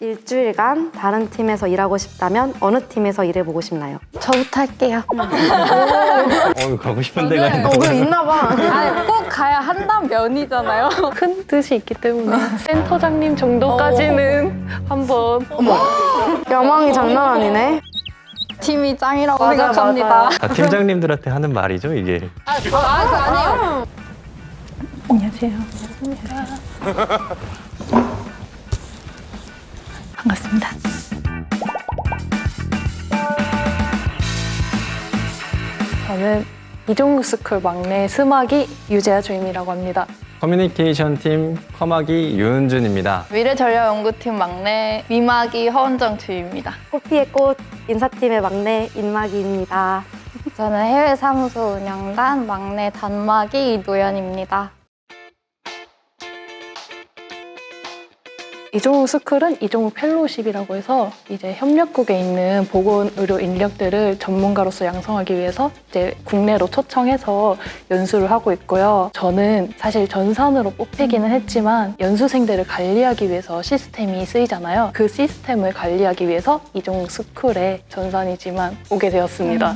일주일간 다른 팀에서 일하고 싶다면 어느 팀에서 일해보고 싶나요? 저부터 할게요. 어, 가고 싶은 데가 있는 어, 있나 봐. 아니, 꼭 가야 한다는 면이잖아요. 큰 뜻이 있기 때문에 센터장님 정도까지는 한번 야망이 장난 아니네. 팀이 짱이라고 맞아, 생각합니다. 맞아. 다 팀장님들한테 하는 말이죠, 이게. 아, 그 아니에요. 안녕하세요. 반갑습니다. 저는 이종국 스쿨 막내 스마기 유재하 주임이라고 합니다. 커뮤니케이션 팀 커마기 유은준입니다. 미래전략연구팀 막내 미마기 허원정 주입니다. 코피의 꽃 인사팀의 막내 인마기입니다. 저는 해외 사무소 운영단 막내 단마기 이노연입니다. 이종국 스쿨은 이종국 펠로우십이라고 해서 이제 협력국에 있는 보건 의료 인력들을 전문가로서 양성하기 위해서 이제 국내로 초청해서 연수를 하고 있고요. 저는 사실 전산으로 뽑히기는 했지만 연수생들을 관리하기 위해서 시스템이 쓰이잖아요. 그 시스템을 관리하기 위해서 이종국 스쿨에 전산이지만 오게 되었습니다.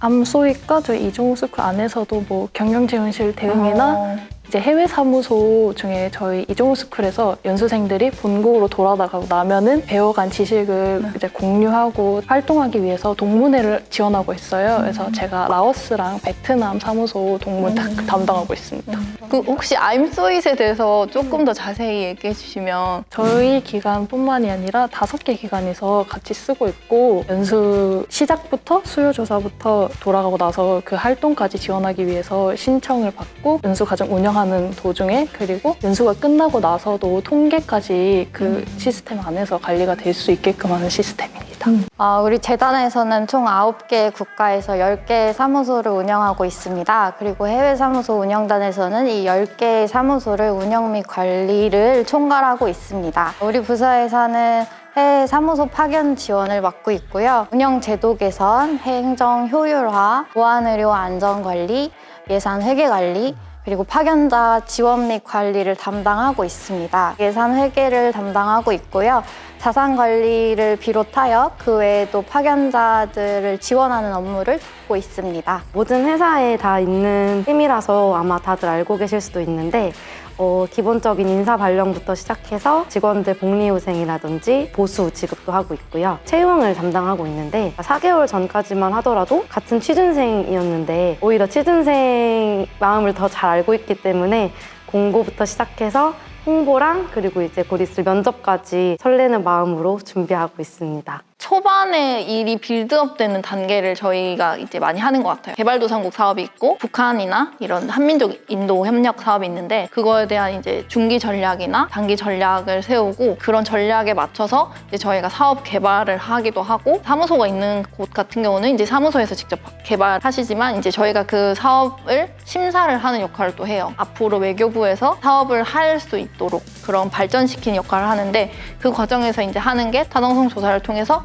암소위과 저희 이종국 스쿨 안에서도 뭐 경영지원실 대응이나 이제 해외 사무소 중에 저희 이종우 스쿨에서 연수생들이 본국으로 돌아가고 나면은 배워간 지식을 이제 공유하고 활동하기 위해서 동문회를 지원하고 있어요. 그래서 제가 라오스랑 베트남 사무소 동문 다 담당하고 있습니다. 그 혹시 아임소잇에 대해서 조금 더 자세히 얘기해 주시면 저희 기간뿐만이 아니라 다섯 개 기관에서 같이 쓰고 있고 연수 시작부터 수요 조사부터 돌아가고 나서 그 활동까지 지원하기 위해서 신청을 받고 연수 과정 운영 하는 도중에 그리고 연수가 끝나고 나서도 통계까지 그 시스템 안에서 관리가 될 수 있게끔 하는 시스템입니다. 아, 우리 재단에서는 총 9개 국가에서 10개 사무소를 운영하고 있습니다. 그리고 해외 사무소 운영단에서는 이 10개의 사무소를 운영 및 관리를 총괄하고 있습니다. 우리 부서에서는 해외 사무소 파견 지원을 맡고 있고요. 운영 제도 개선, 행정 효율화, 보안 의료 안전 관리, 예산 회계 관리, 그리고 파견자 지원 및 관리를 담당하고 있습니다. 예산 회계를 담당하고 있고요. 자산 관리를 비롯하여 그 외에도 파견자들을 지원하는 업무를 돕고 있습니다. 모든 회사에 다 있는 팀이라서 아마 다들 알고 계실 수도 있는데 어, 기본적인 인사 발령부터 시작해서 직원들 복리후생이라든지 보수 지급도 하고 있고요. 채용을 담당하고 있는데 4개월 전까지만 하더라도 같은 취준생이었는데 오히려 취준생 마음을 더 잘 알고 있기 때문에 공고부터 시작해서 홍보랑 그리고 이제 곧 있을 면접까지 설레는 마음으로 준비하고 있습니다. 초반에 일이 빌드업 되는 단계를 저희가 이제 많이 하는 것 같아요. 개발도상국 사업이 있고 북한이나 이런 한민족 인도 협력 사업이 있는데 그거에 대한 이제 중기 전략이나 단기 전략을 세우고 그런 전략에 맞춰서 이제 저희가 사업 개발을 하기도 하고 사무소가 있는 곳 같은 경우는 이제 사무소에서 직접 개발하시지만 이제 저희가 그 사업을 심사를 하는 역할을 또 해요. 앞으로 외교부에서 사업을 할 수 있도록 그런 발전시키는 역할을 하는데 그 과정에서 이제 하는 게 타당성 조사를 통해서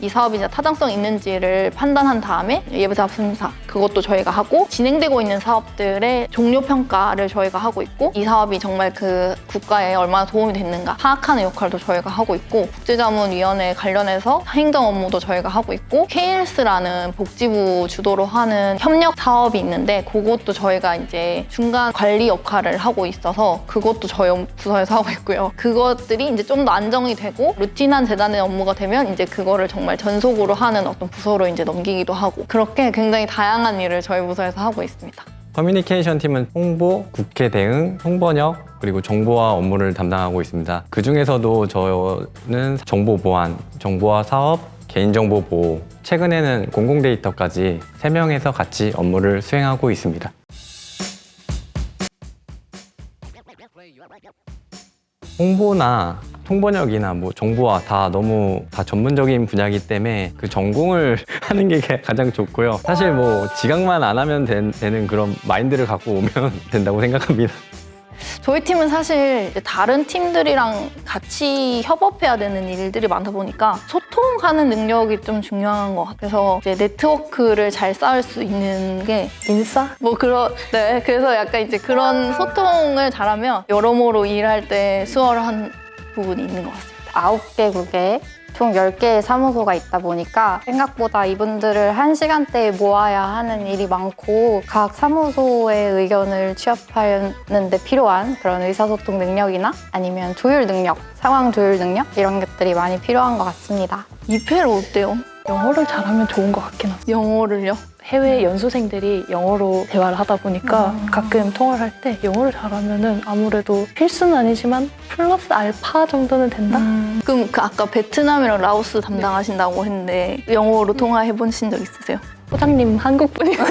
이 사업이 이제 타당성 있는지를 판단한 다음에 예부사 분사 그것도 저희가 하고 진행되고 있는 사업들의 종료 평가를 저희가 하고 있고 이 사업이 정말 그 국가에 얼마나 도움이 됐는가 파악하는 역할도 저희가 하고 있고 국제자문위원회 관련해서 행정 업무도 저희가 하고 있고 KLS라는 복지부 주도로 하는 협력 사업이 있는데 그것도 저희가 이제 중간 관리 역할을 하고 있어서 그것도 저희 부서에서 하고 있고요. 그것들이 이제 좀 더 안정이 되고 루틴한 재단의 업무가 되면 이제 그거를 정말 전속으로 하는 어떤 부서로 이제 넘기기도 하고 그렇게 굉장히 다양한 일을 저희 부서에서 하고 있습니다. 커뮤니케이션 팀은 홍보, 국회 대응, 홍번역, 그리고 정보화 업무를 담당하고 있습니다. 그 중에서도 저는 정보 보안, 정보화 사업, 개인정보 보호, 최근에는 공공 데이터까지 세명에서 같이 업무를 수행하고 있습니다. 홍보나 통번역이나 뭐 정보화 다 너무 다 전문적인 분야이기 때문에 그 전공을 하는 게 가장 좋고요. 사실 뭐 지각만 안 하면 된- 되는 그런 마인드를 갖고 오면 된다고 생각합니다. 저희 팀은 사실 다른 팀들이랑 같이 협업해야 되는 일들이 많다 보니까 소통하는 능력이 좀 중요한 것 같아요. 그래서 이제 네트워크를 잘 쌓을 수 있는 게 인싸? 뭐 그런 네 그래서 약간 이제 그런 소통을 잘하면 여러모로 일할 때 수월한 부분이 있는 것 같습니다. 9개국에 총 10개의 사무소가 있다 보니까 생각보다 이분들을 한 시간대에 모아야 하는 일이 많고 각 사무소의 의견을 취합하는 데 필요한 그런 의사소통 능력이나 아니면 조율 능력, 상황 조율 능력 이런 것들이 많이 필요한 것 같습니다. 이페르 어때요? 영어를 잘하면 좋은 것 같긴 하죠. 영어를요? 해외 연수생들이 영어로 대화를 하다 보니까 가끔 통화를 할 때 영어를 잘하면은 아무래도 필수는 아니지만 플러스 알파 정도는 된다? 그럼 그 아까 베트남이랑 라오스 담당하신다고 했는데 영어로 통화해 보신 적 있으세요? 소장님 한국 분이세요?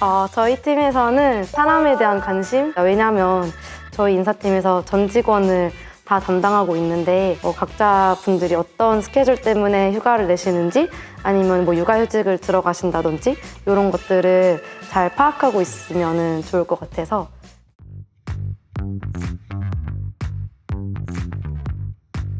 어, 저희 팀에서는 사람에 대한 관심? 왜냐하면 저희 인사팀에서 전 직원을 다 담당하고 있는데 어, 각자 분들이 어떤 스케줄 때문에 휴가를 내시는지 아니면 뭐 육아휴직을 들어가신다든지 이런 것들을 잘 파악하고 있으면 좋을 것 같아서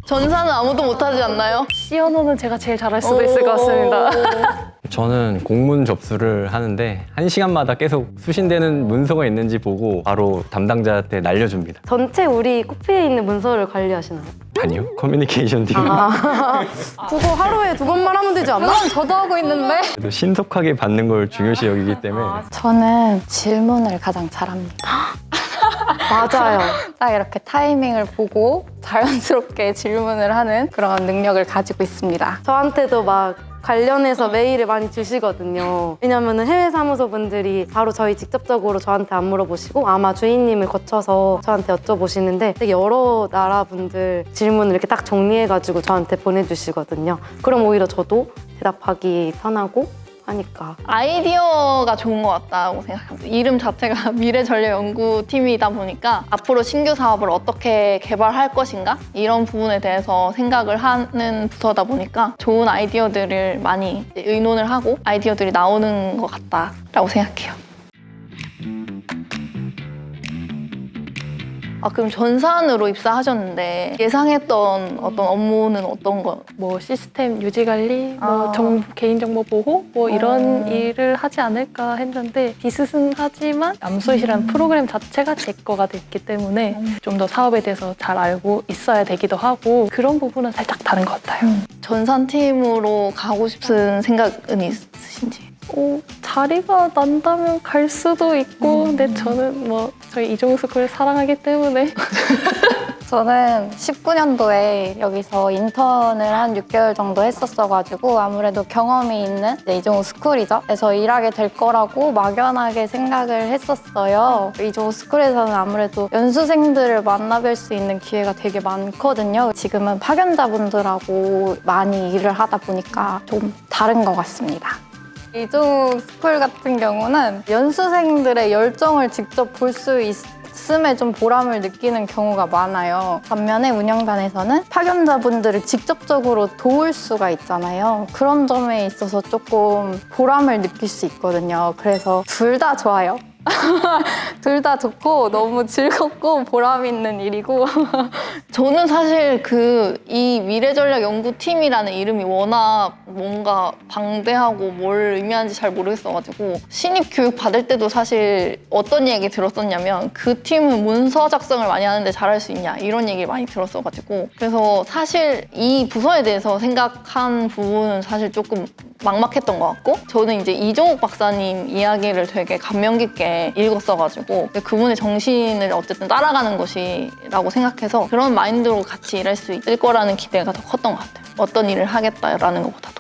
전사는 아무도 못하지 않나요? 언어는 제가 제일 잘할 수도 있을 것 같습니다. 저는 공문 접수를 하는데 한시간마다 계속 수신되는 문서가 있는지 보고 바로 담당자한테 날려줍니다. 전체 우리 코피에 있는 문서를 관리하시나요? 아니요. 커뮤니케이션 팀. 그거 하루에 두 번만 하면 되지 않나? 그건 저도 하고 있는데 그래도 신속하게 받는 걸 중요시 여기기 때문에 저는 질문을 가장 잘합니다. 맞아요. 딱 이렇게 타이밍을 보고 자연스럽게 질문을 하는 그런 능력을 가지고 있습니다. 저한테도 막 관련해서 메일을 많이 주시거든요. 왜냐면 해외 사무소 분들이 바로 저희 직접적으로 저한테 안 물어보시고 아마 주인님을 거쳐서 저한테 여쭤보시는데 되게 여러 나라 분들 질문을 이렇게 딱 정리해가지고 저한테 보내주시거든요. 그럼 오히려 저도 대답하기 편하고 하니까. 아이디어가 좋은 것 같다고 생각합니다. 이름 자체가 미래전략연구팀이다 보니까 앞으로 신규 사업을 어떻게 개발할 것인가 이런 부분에 대해서 생각을 하는 부서다 보니까 좋은 아이디어들을 많이 의논을 하고 아이디어들이 나오는 것 같다라고 생각해요. 아 그럼 전산으로 입사하셨는데 예상했던 어떤 업무는 어떤 거? 뭐 시스템 유지 관리, 뭐 아. 정, 개인정보 보호, 뭐 이런 어. 일을 하지 않을까 했는데 비슷은 하지만 암소이라는 프로그램 자체가 제 거가 됐기 때문에 좀더 사업에 대해서 잘 알고 있어야 되기도 하고 그런 부분은 살짝 다른 것 같아요. 전산팀으로 가고 싶은 생각은 있으신지? 어, 자리가 난다면 갈 수도 있고 근데 저는 뭐 저희 이종우 스쿨을 사랑하기 때문에 저는 19년도에 여기서 인턴을 한 6개월 정도 했었어가지고 아무래도 경험이 있는 이제 이종우 스쿨이죠. 그래서 일하게 될 거라고 막연하게 생각을 했었어요. 이종우 스쿨에서는 아무래도 연수생들을 만나뵐 수 있는 기회가 되게 많거든요. 지금은 파견자분들하고 많이 일을 하다 보니까 좀 다른 것 같습니다. 이종우 스쿨 같은 경우는 연수생들의 열정을 직접 볼 수 있음에 좀 보람을 느끼는 경우가 많아요. 반면에 운영단에서는 파견자분들을 직접적으로 도울 수가 있잖아요. 그런 점에 있어서 조금 보람을 느낄 수 있거든요. 그래서 둘 다 좋아요. 둘 다 좋고 너무 즐겁고 보람 있는 일이고. 저는 사실 그 이 미래전략 연구팀이라는 이름이 워낙 뭔가 방대하고 뭘 의미하는지 잘 모르겠어가지고 신입 교육 받을 때도 사실 어떤 얘기 들었었냐면 그 팀은 문서 작성을 많이 하는데 잘할 수 있냐 이런 얘기를 많이 들었어가지고. 그래서 사실 이 부서에 대해서 생각한 부분은 사실 조금 막막했던 것 같고 저는 이제 이종욱 박사님 이야기를 되게 감명 깊게 읽었어가지고 그분의 정신을 어쨌든 따라가는 것이라고 생각해서 그런 마인드로 같이 일할 수 있을 거라는 기대가 더 컸던 것 같아요. 어떤 일을 하겠다라는 것보다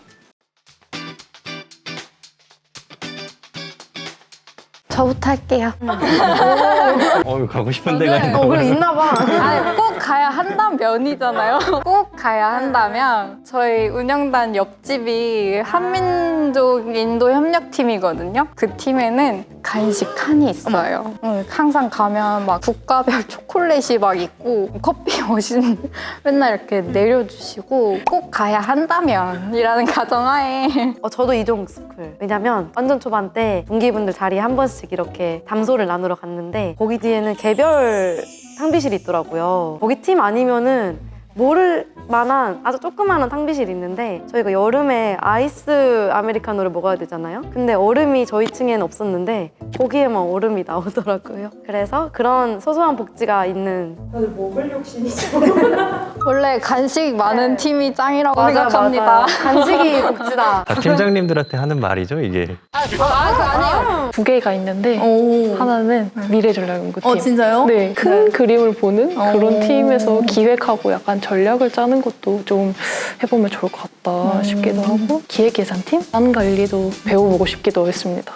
저부터 할게요. 어, 가고 싶은 데가 있나 어, 그래 있나 봐. 아니, 꼭 가야 한다면이잖아요. 꼭 가야 한다면 저희 운영단 옆집이 한민족 인도 협력팀이거든요. 그 팀에는 간식 칸이 있어요. 응, 항상 가면 막 국가별 초콜릿이 막 있고 커피 머신 맨날 이렇게 내려주시고 꼭 가야 한다면이라는 가정하에 어, 저도 이종 스쿨. 왜냐면 완전 초반 때 동기분들 자리에 한 번씩 이렇게 담소를 나누러 갔는데 거기 뒤에는 개별 탕비실이 있더라고요. 거기 팀 아니면은 모를 만한 아주 조그마한 탕비실이 있는데 저희가 여름에 아이스 아메리카노를 먹어야 되잖아요. 근데 얼음이 저희 층에는 없었는데 거기에만 얼음이 나오더라고요. 그래서 그런 소소한 복지가 있는 원래 간식 많은 네. 팀이 짱이라고 맞아, 생각합니다. 맞아요. 간식이 복지다. 다 팀장님들한테 하는 말이죠, 이게. 두 개가 있는데 오. 하나는 미래전략연구팀. 어 진짜요? 네, 큰 그림을 보는 어. 그런 팀에서 기획하고 약간 전략을 짜는 것도 좀 해보면 좋을 것 같다 싶기도 하고 기획예산팀? 안 관리도 배워보고 싶기도 했습니다.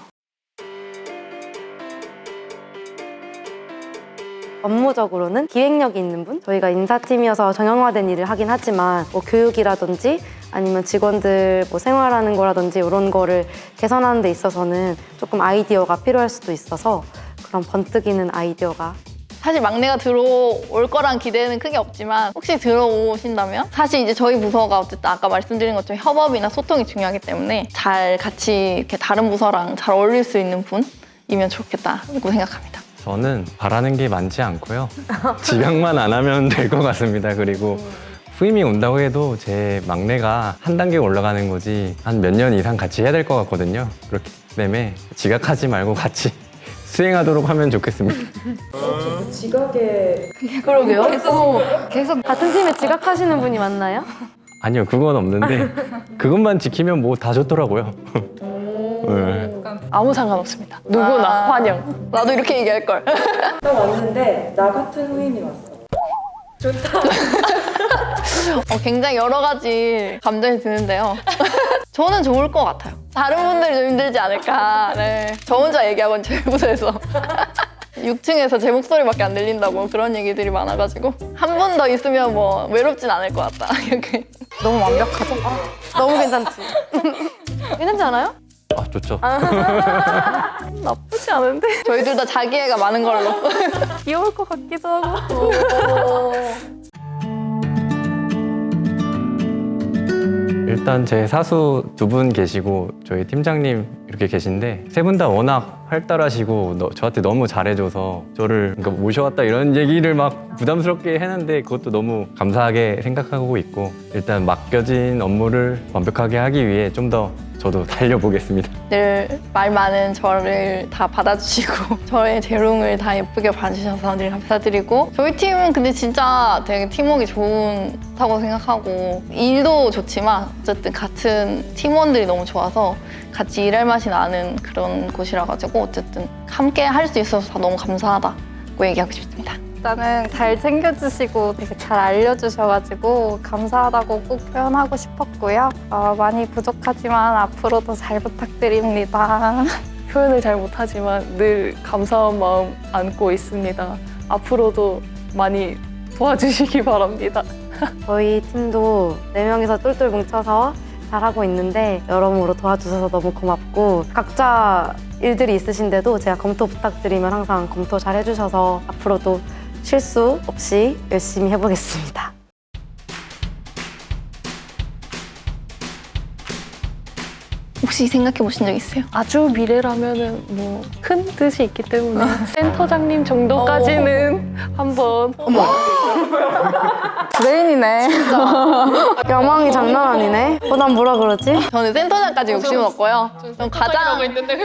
업무적으로는 기획력이 있는 분? 저희가 인사팀이어서 정형화된 일을 하긴 하지만 뭐 교육이라든지 아니면 직원들 뭐 생활하는 거라든지 이런 거를 개선하는 데 있어서는 조금 아이디어가 필요할 수도 있어서 그런 번뜩이는 아이디어가 사실 막내가 들어올 거란 기대는 크게 없지만 혹시 들어오신다면 사실 이제 저희 부서가 어쨌든 아까 말씀드린 것처럼 협업이나 소통이 중요하기 때문에 잘 같이 이렇게 다른 부서랑 잘 어울릴 수 있는 분이면 좋겠다고 생각합니다. 저는 바라는 게 많지 않고요. 지각만 안 하면 될 것 같습니다. 그리고 후임이 온다고 해도 제 막내가 한 단계 올라가는 거지 한 몇 년 이상 같이 해야 될 것 같거든요. 그렇기 때문에 지각하지 말고 같이 수행하도록 하면 좋겠습니다. 그러게요. 계속 계속 같은 팀에 지각하시는 분이 많나요? 아니요, 그건 없는데 그것만 지키면 뭐 다 좋더라고요. 네. 아무 상관없습니다. 누구나 아. 환영. 나도 이렇게 얘기할 걸. 딱 왔는데 나 같은 후임이 왔어. 어, 굉장히 여러 가지 감정이 드는데요. 저는 좋을 것 같아요. 다른 분들이 좀 힘들지 않을까. 네. 저 혼자 얘기하곤 제 부서에서. 6층에서 제 목소리밖에 안 들린다고 그런 얘기들이 많아가지고 한 분 더 있으면 뭐 외롭진 않을 것 같다 이렇게 너무 완벽하죠? 너무 괜찮지? 괜찮지 않아요? 아, 좋죠. 나쁘지 않은데 저희 둘 다 자기애가 많은 걸로 귀여울 것 같기도 하고. 일단 제 사수 두 분 계시고 저희 팀장님 이렇게 계신데 세 분 다 워낙 활달하시고 너- 저한테 너무 잘해줘서 저를 그러니까 모셔왔다 이런 얘기를 막 부담스럽게 했는데 그것도 너무 감사하게 생각하고 있고 일단 맡겨진 업무를 완벽하게 하기 위해 좀 더 저도 달려보겠습니다. 늘 말 많은 저를 다 받아주시고 저의 재롱을 다 예쁘게 봐주셔서 늘 감사드리고 저희 팀은 근데 진짜 되게 팀워크가 좋다고 생각하고 일도 좋지만 어쨌든 같은 팀원들이 너무 좋아서 같이 일할 맛이 나는 그런 곳이라 가지고 어쨌든 함께 할 수 있어서 다 너무 감사하다고 얘기하고 싶습니다. 일단은 잘 챙겨주시고 되게 잘 알려주셔가지고 감사하다고 꼭 표현하고 싶었고요. 어, 많이 부족하지만 앞으로도 잘 부탁드립니다. 표현을 잘 못하지만 늘 감사한 마음 안고 있습니다. 앞으로도 많이 도와주시기 바랍니다. 저희 팀도 네명이서 똘똘 뭉쳐서 잘하고 있는데 여러모로 도와주셔서 너무 고맙고 각자 일들이 있으신데도 제가 검토 부탁드리면 항상 검토 잘 해주셔서 앞으로도 실수 없이 열심히 해보겠습니다. 혹시 생각해 보신 적 있어요? 아주 미래라면은 뭐 큰 뜻이 있기 때문에 센터장님 정도까지는 한번 메인이네. 야망이 장난 아니네. 어, 난 뭐라 그러지? 저는 센터장까지 욕심은 없고요. 전 과장,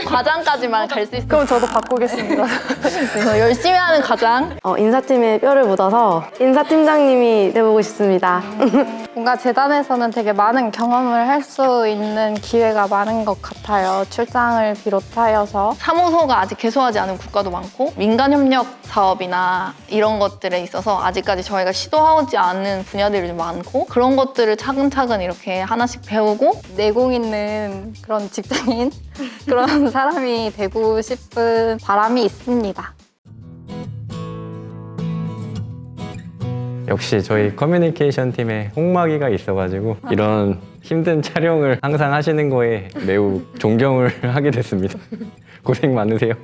과장까지만 갈 수 있어요. 그럼 저도 바꾸겠습니다. 그래서 열심히 하는 과장. 어, 인사팀에 뼈를 묻어서 인사팀장님이 돼보고 싶습니다. 뭔가 재단에서는 되게 많은 경험을 할 수 있는 기회가 많은 것 같아요. 출장을 비롯하여서. 사무소가 아직 개소하지 않은 국가도 많고 민간 협력 사업이나 이런 것들에 있어서 아직까지 저희가 시도하지 않은 분야들이 좀 많고 그런 것들을 차근차근 이렇게 하나씩 배우고 내공 있는 그런 직장인 그런 사람이 되고 싶은 바람이 있습니다. 역시 저희 커뮤니케이션 팀에 홍마기가 있어가지고 이런 힘든 촬영을 항상 하시는 거에 매우 존경을 하게 됐습니다. 고생 많으세요.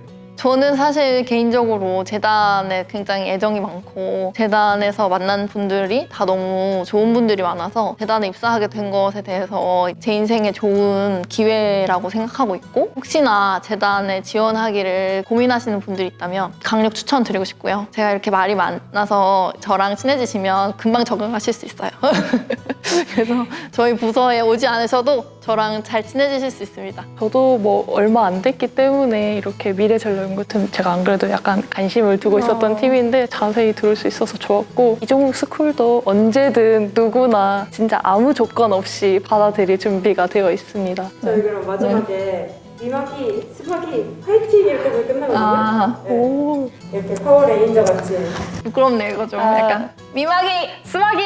저는 사실 개인적으로 재단에 굉장히 애정이 많고 재단에서 만난 분들이 다 너무 좋은 분들이 많아서 재단에 입사하게 된 것에 대해서 제 인생에 좋은 기회라고 생각하고 있고 혹시나 재단에 지원하기를 고민하시는 분들이 있다면 강력 추천드리고 싶고요. 제가 이렇게 말이 많아서 저랑 친해지시면 금방 적응하실 수 있어요. 그래서 저희 부서에 오지 않으셔도 저랑 잘 친해지실 수 있습니다. 저도 뭐 얼마 안 됐기 때문에 이렇게 미래전략연구팀 제가 안 그래도 약간 관심을 두고 있었던 팀인데 자세히 들을 수 있어서 좋았고 이종욱 스쿨도 언제든 누구나 진짜 아무 조건 없이 받아들일 준비가 되어 있습니다. 저희 그럼 마지막에 미마기, 스마기, 파이팅 이렇게 하면 끝나거든요. 아, 네. 오. 이렇게 파워레인저 같이. 부끄럽네요, 이거 좀 아. 약간. 미마기, 스마기!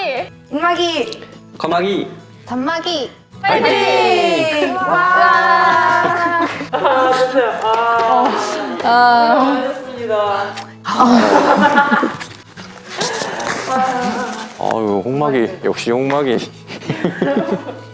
인마기 거마기 단마기 파이팅! 아, 됐어요. 아, 아, 좋습니다. 아유 홍마기 역시 홍마기